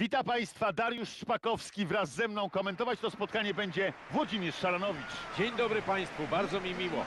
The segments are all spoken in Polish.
Witam Państwa, Dariusz Szpakowski wraz ze mną. Komentować to spotkanie będzie Włodzimierz Szaranowicz. Dzień dobry Państwu, bardzo mi miło.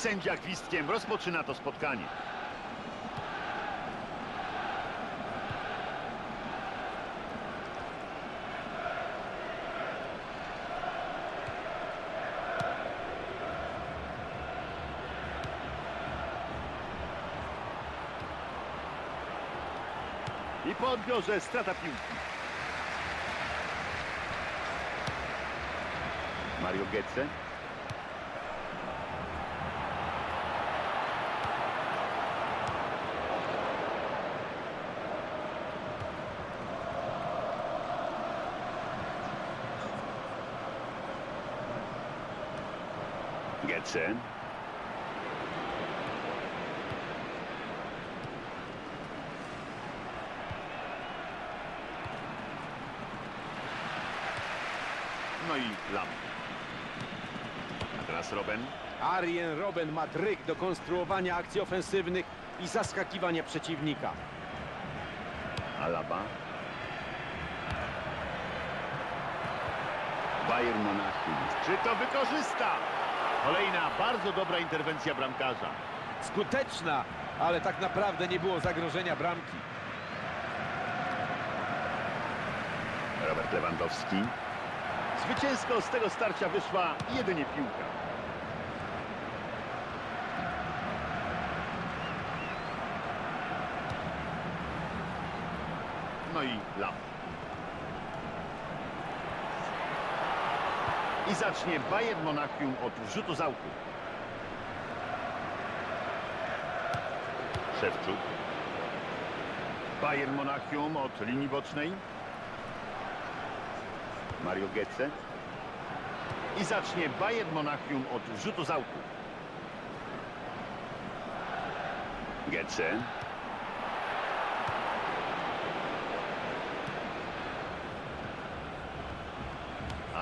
Sędzia gwizdkiem rozpoczyna to spotkanie. I po odbiorze strata piłki. Mario Götze. No i Lam. A teraz Robben. Arjen Robben ma dryg do konstruowania akcji ofensywnych i zaskakiwania przeciwnika. Alaba. Bayern Monachium. Czy to wykorzysta? Kolejna bardzo dobra interwencja bramkarza. Skuteczna, ale tak naprawdę nie było zagrożenia bramki. Robert Lewandowski. Zwycięsko z tego starcia wyszła jedynie piłka. No i Lam. I zacznie Bayern Monachium od rzutu z autu. Szewczuk. Bayern Monachium od linii bocznej. Mario Götze. I zacznie Bayern Monachium od rzutu z autu. Götze.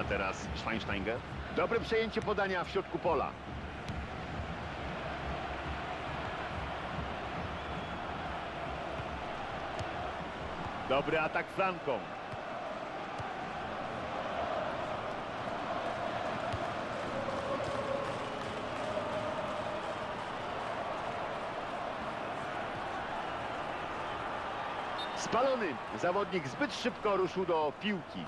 Teraz Schweinsteiger. Dobre przejęcie podania w środku pola. Dobry atak flanką. Spalony. Zawodnik zbyt szybko ruszył do piłki.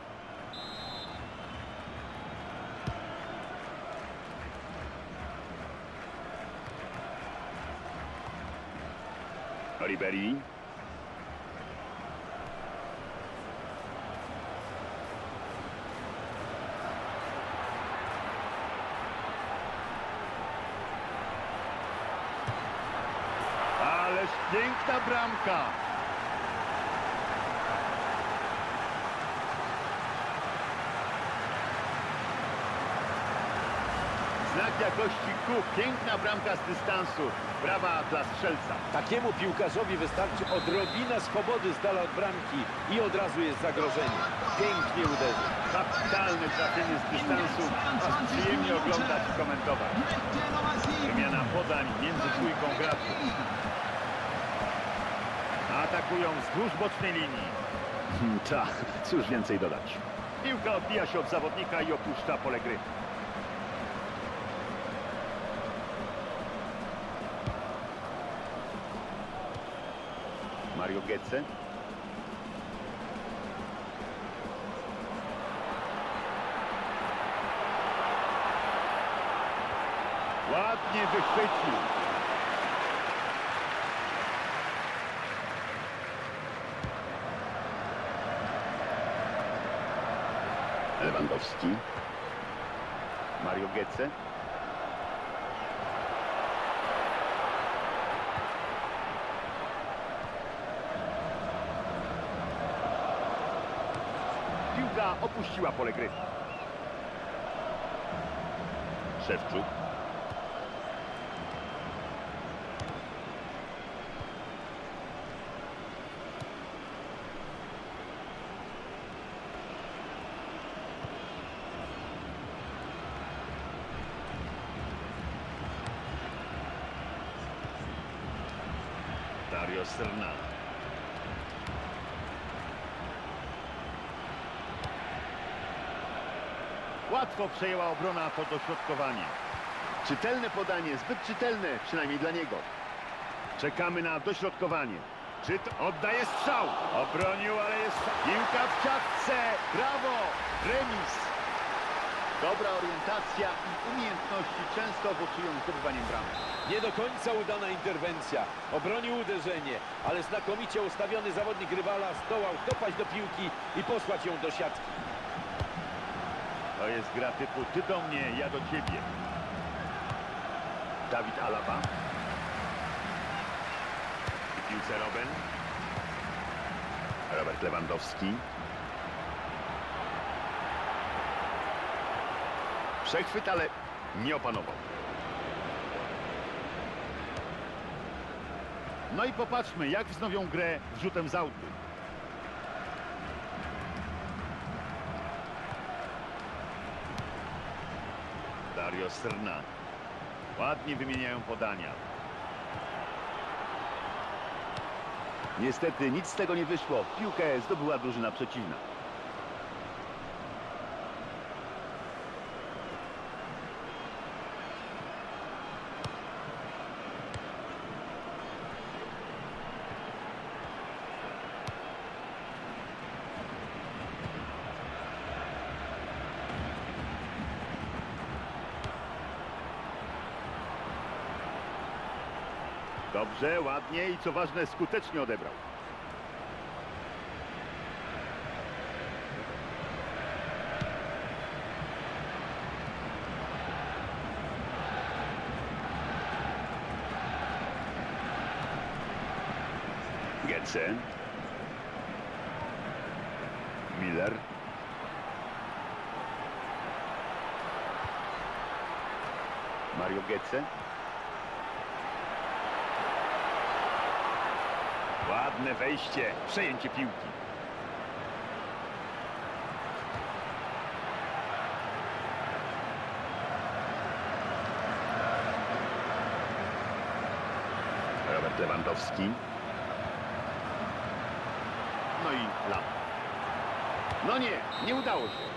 Ribery. Piękna bramka. Znak jakości Q. Piękna bramka z dystansu. Brawa dla strzelca. Takiemu piłkarzowi wystarczy odrobina swobody z dala od bramki i od razu jest zagrożenie. Pięknie uderzył. Kapitalne trafienie z dystansu. Aż przyjemnie oglądać i komentować. Wymiana podań między dwójką graczy. Atakują wzdłuż bocznej linii. Tak, cóż więcej dodać. Piłka odbija się od zawodnika i opuszcza pole gry. Götze. Ładnie wychwycił. Lewandowski. Mario Götze. Piłka opuściła pole gry. Szewczuk. Dario Strna. Łatwo przejęła obrona to dośrodkowanie. Czytelne podanie, zbyt czytelne, przynajmniej dla niego. Czekamy na dośrodkowanie. Czy to oddaje strzał? Obronił, ale jest piłka w ciastce. Brawo! Remis. Dobra orientacja i umiejętności często owocują zdobywaniem bramek. Nie do końca udana interwencja. Obronił uderzenie, ale znakomicie ustawiony zawodnik rywala zdołał dopaść do piłki i posłać ją do siatki. To jest gra typu ty do mnie, ja do ciebie. Dawid Alaba. Piłce Robben. Robert Lewandowski. Przechwyt, ale nie opanował. No i popatrzmy, jak wznowią grę wrzutem z autu. Dario Strna. Ładnie wymieniają podania. Niestety nic z tego nie wyszło. Piłkę zdobyła drużyna przeciwna. Dobrze, ładnie i co ważne skutecznie odebrał. Getze. Miller. Mario Getze. Ładne wejście, przejęcie piłki. Robert Lewandowski. No i Lam. No nie, nie udało się.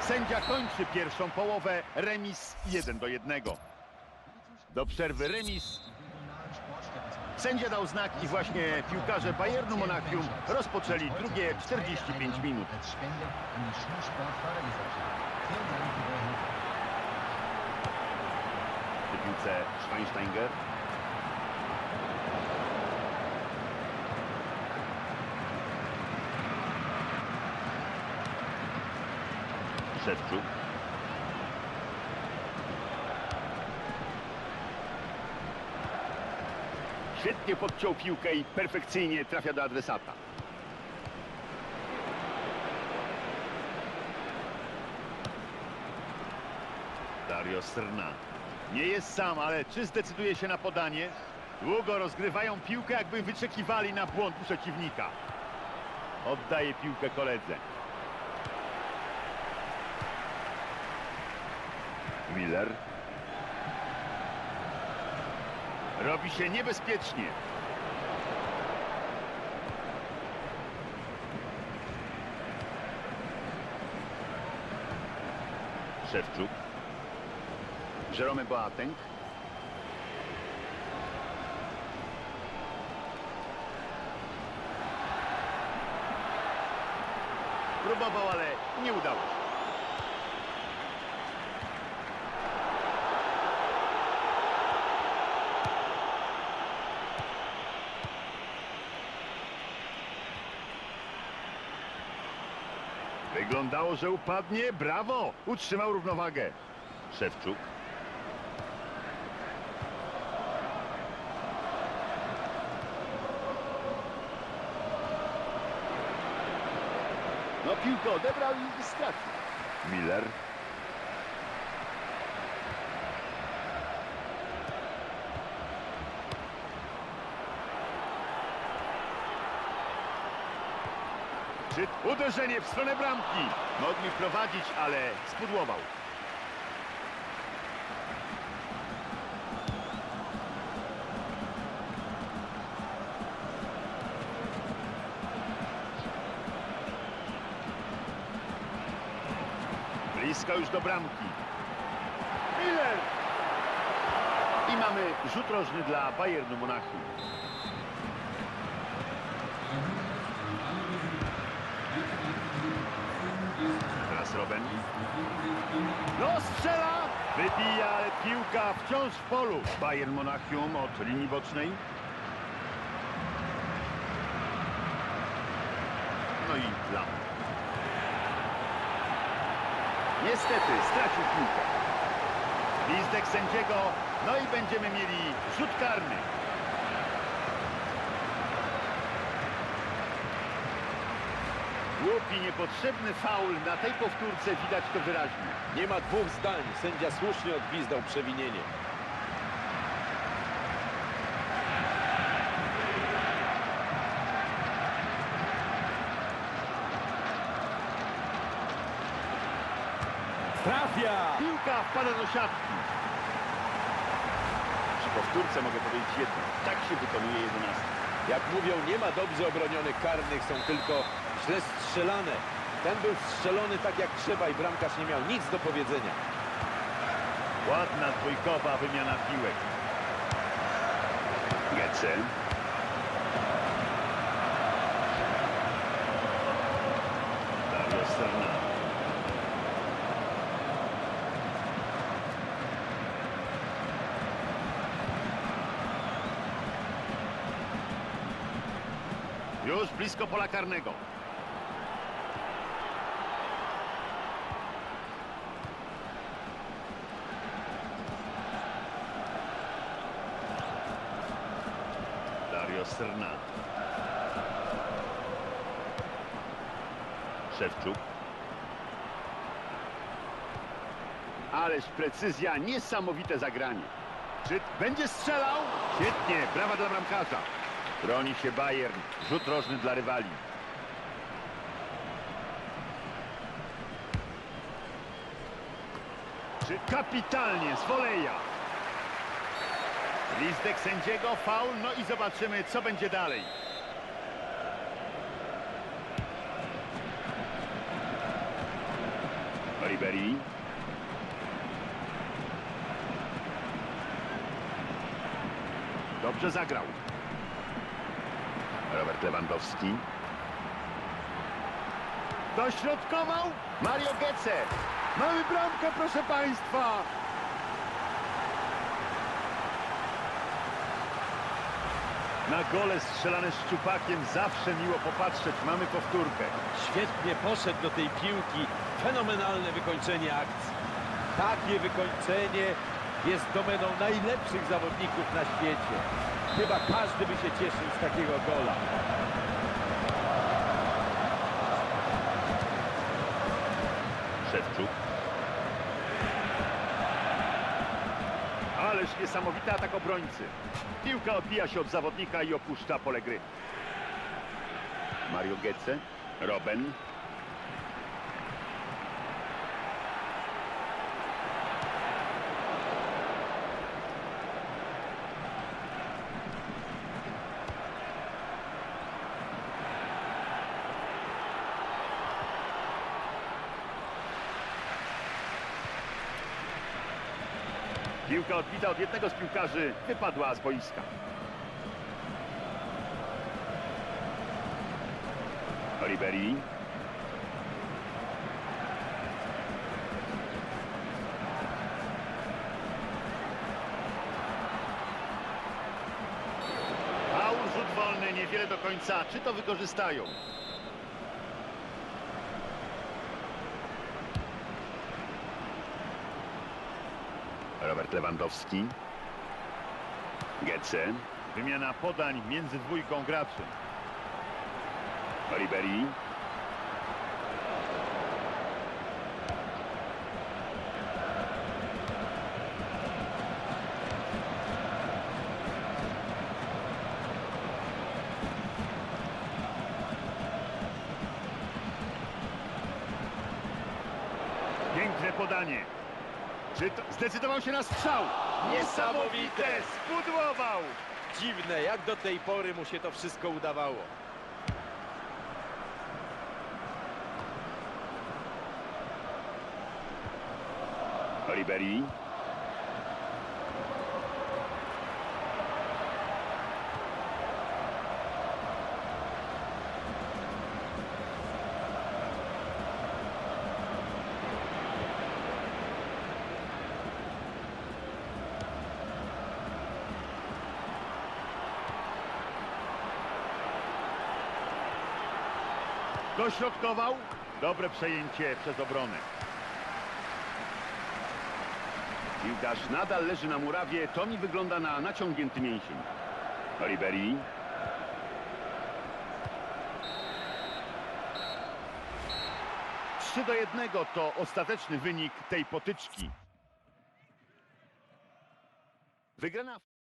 Sędzia kończy pierwszą połowę, remis 1 do 1. Do przerwy remis Sędzia dał znak i właśnie piłkarze Bayernu Monachium rozpoczęli drugie 45 minut. Przy piłce Schweinsteiger. Szewczuk. Świetnie podciął piłkę i perfekcyjnie trafia do adresata. Dario Strna. Nie jest sam, ale czy zdecyduje się na podanie? Długo rozgrywają piłkę, jakby wyczekiwali na błąd przeciwnika. Oddaje piłkę koledze. Miller. Robi się niebezpiecznie. Szewczuk. Jerome Boateng. Próbował, ale nie udało się. Wyglądało, że upadnie. Brawo! Utrzymał równowagę. Szewczuk. No Piłkę odebrał i stracił. Miller. Uderzenie w stronę bramki? Mogli prowadzić, ale spudłował. Blisko już do bramki. Miller! I mamy rzut rożny dla Bayernu Monachium. Teraz Robben. No strzela! Wybija, ale piłka wciąż w polu. Bayern Monachium od linii bocznej. No i Lam. Niestety stracił piłkę. Gwizdek sędziego. No i będziemy mieli rzut karny. Głupi, niepotrzebny faul. Na tej powtórce widać to wyraźnie. Nie ma dwóch zdań. Sędzia słusznie odgwizdał przewinienie. Trafia! Piłka wpada do siatki. Przy powtórce mogę powiedzieć jedno. Tak się wykonuje 11. Jak mówią, nie ma dobrze obronionych karnych, są tylko źle strzelane. Ten był strzelony tak jak trzeba i bramkarz nie miał nic do powiedzenia. Ładna dwójkowa wymiana piłek. Gece. Dario Serna. Już blisko pola karnego. Dario Serna. Szewczuk. Ależ precyzja, niesamowite zagranie. Czy będzie strzelał? Świetnie, brawa dla bramkarza. Broni się Bayern. Rzut rożny dla rywali. Czy kapitalnie z woleja. Listek sędziego, faul, no i zobaczymy, co będzie dalej. Ribery. Dobrze zagrał. Robert Lewandowski. Dośrodkował Mario Götze. Mamy bramkę, proszę Państwa. Na gole strzelane szczupakiem zawsze miło popatrzeć. Mamy powtórkę. Świetnie poszedł do tej piłki. Fenomenalne wykończenie akcji. Takie wykończenie jest domeną najlepszych zawodników na świecie. Chyba każdy by się cieszył z takiego gola. Szewczuk. Ależ niesamowity atak obrońcy. Piłka odbija się od zawodnika i opuszcza pole gry. Mario Götze. Robben. Piłka odbita od jednego z piłkarzy wypadła z boiska. Ribery. Paul rzut wolny, niewiele do końca. Czy to wykorzystają? Robert Lewandowski. Getze. Wymiana podań między dwójką graczy. Ribery. dośrodkowanie. Czy to... Zdecydował się na strzał. Niesamowite! Spudłował. Dziwne, jak do tej pory mu się to wszystko udawało. Oliberi. Dośrodkował. Dobre przejęcie przez obronę. Piłkarz nadal leży na murawie. To mi wygląda na naciągnięty mięsień. Oliberi. Trzy do jednego to ostateczny wynik tej potyczki. Wygrana